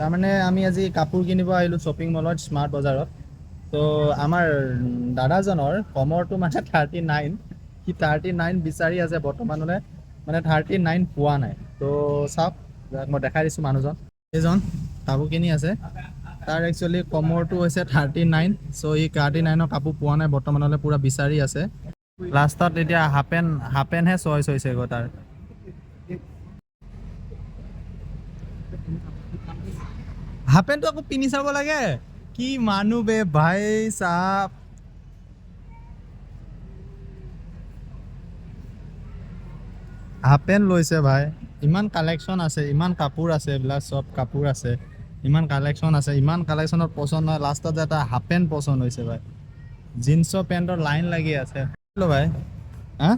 তাৰমানে আমি আজি কাপোৰ কিনিব আহিলোঁ শ্বপিং মলত স্মাৰ্ট বজাৰত। তো আমাৰ দাদাজনৰ কমৰটো মানে thirty nine C thirty nine বিচাৰি আছে বৰ্তমানলৈ মানে থাৰ্টি নাইন পোৱা নাই। তো চাওক মই দেখাই দিছোঁ মানুহজন। এইজন কাপোৰ কিনি আছে। তাৰ একচুৱেলি কমৰটো হৈছে থাৰ্টি নাইন চ' ই থাৰ্টি নাইনৰ কাপোৰ পোৱা নাই, বৰ্তমানলৈ পূৰা বিচাৰি আছে। লাষ্টত এতিয়া হাফ পেণ্ট হাফ পেণ্টহে চইচ হৈছেগৈ তাৰ। হাফ পেণ্টটো আকৌ পিন্ধি চাব লাগে। কি মানুহ বে ভাই চাপ। হাফ পেণ্ট লৈছে ভাই। ইমান কালেকশ্যন আছে, ইমান কাপোৰ আছে, এইবিলাক চব কাপোৰ আছে। ইমান কালেকশ্যন আছে, ইমান কালেকশ্যনত পচন্দ নহয়। লাষ্টত এটা হাফ পেণ্ট পচন্দ হৈছে ভাই। জিন্সৰ পেণ্টৰ লাইন লাগি আছে। ভাই। হা?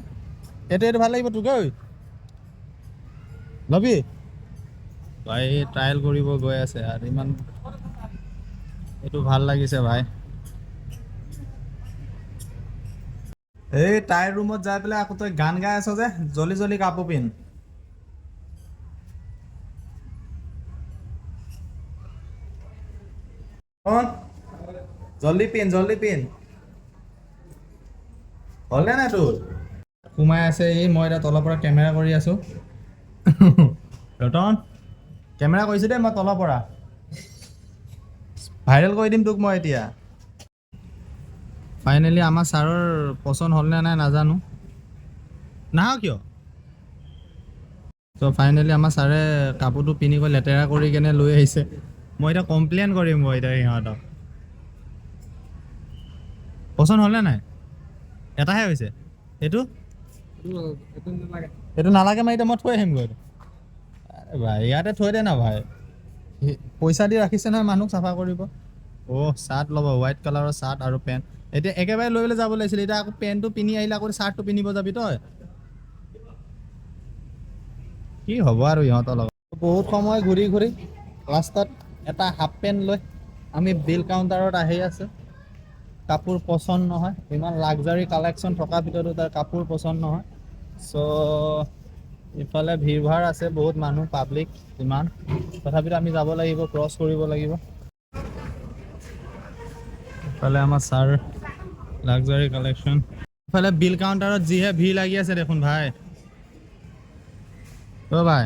এইটো এইটো ভালো লাগিব তোক ল'বি। ভাই ট্ৰায়েল কৰিব গৈ আছে আৰু ইমান এইটো ভাল লাগিছে ভাই। এই তাইৰ ৰুমত যাই পেলাই আকৌ তই গান গাই আছ যে জল্দি জল্দি কাপোৰ পিন্ধ জল্দি পিন্ধ জল্দি পিন্ধ হ'লনে নাই তোৰ? সোমাই আছে এই মই এতিয়া তলৰ পৰা কেমেৰা কৰি আছোঁ। ৰতন। কেমেৰা কৰিছোঁ দেই মই তলৰ পৰা। ভাইৰেল কৰি দিম তোক মই এতিয়া। ফাইনেলি আমাৰ ছাৰৰ পচন্দ হ'লনে নাই নাজানো। নাহ কিয়? ত' ফাইনেলি আমাৰ ছাৰে কাপোৰটো পিন্ধি গৈ লেতেৰা কৰি কেনে লৈ আহিছে। মই এতিয়া কমপ্লেইন কৰিম মই এতিয়া সিহঁতক। পচন্দ হ'লনে নাই? এটাহে হৈছে। এইটো? এইটো নালাগে মই এতিয়া মই থৈ আহিমগৈ। ভাই, ইয়াতে থৈ দে না ভাই। পইচা দি ৰাখিছে নহয় মানুহ চাফা কৰিব। অ' চাৰ্ট ল'ব হোৱাইট কালাৰৰ চাৰ্ট আৰু পেণ্ট এতিয়া একেবাৰে লৈ পেলাই যাব লাগিছিলে, এতিয়া আকৌ পেণ্টটো পিন্ধি আহিলে আকৌ চাৰ্টটো পিন্ধিব যাবি তই। কি হ'ব আৰু ইহঁতৰ লগত? বহুত সময় ঘূৰি ঘূৰি লাষ্টত এটা হাফ পেণ্ট লৈ আমি বিল কাউণ্টাৰত আহি আছোঁ। কাপোৰ পচন্দ নহয়, ইমান লাক্সাৰী কালেকশ্যন থকাৰ ভিতৰতো তাৰ কাপোৰ পচন্দ নহয়। চ' ইফালে ভিৰ ভাৰ আছে বহুত মানুহ পাব্লিক ইমান। তথাপিতো আমি যাব লাগিব ক্ৰছ কৰিব লাগিব। ইফালে আমাৰ ছাৰ লাক্সাৰী কালেকশ্যন ইফালে বিল কাউণ্টাৰত যিহে ভিৰ লাগি আছে দেখোন ভাই। অ' ভাই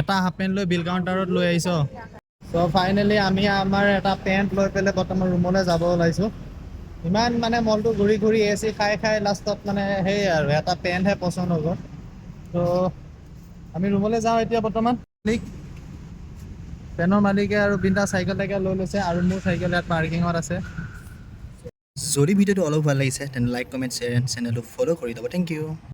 এটা হাফ পেণ্ট লৈ বিল কাউণ্টাৰত লৈ আহিছ। চ' ফাইনেলি আমি আমাৰ এটা পেণ্ট লৈ পেলাই বৰ্তমান ৰুমলৈ যাব ওলাইছোঁ। ইমান মানে মলটো ঘূৰি ঘূৰি এ চি খাই খাই লাষ্টত মানে সেই আৰু এটা পেণ্টহে পচন্দ হৈ গ'ল ত' আমি ৰুমলৈ যাওঁ এতিয়া বৰ্তমান। মালিক। পেনৰ মালিকে আৰু বিন্দা চাইকেল তাইকেল লৈ লৈছে আৰু মোৰ চাইকেল ইয়াত পাৰ্কিঙত আছে। যদি ভিডিঅ'টো অলপ ভালো লাগিছে তেন্তে লাইক কমেণ্ট শ্বেয়াৰ এণ্ড চেনেলটো ফ'ল' কৰি দিব থেংক ইউ